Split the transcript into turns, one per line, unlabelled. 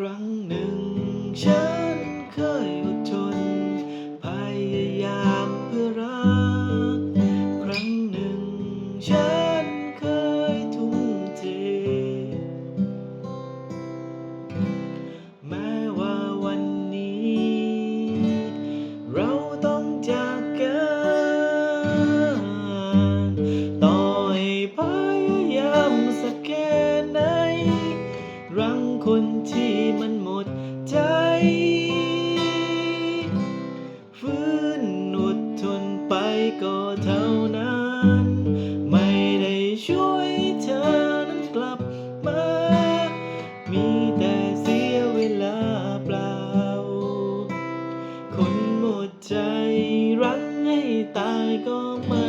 ครั้งหนึ่งฉันเคย ก็เท่านั้น ไม่ได้ช่วยเธอนั้นกลับมา มีแต่เสียเวลาเปล่า คนหมดใจรักให้ตายก็ไม่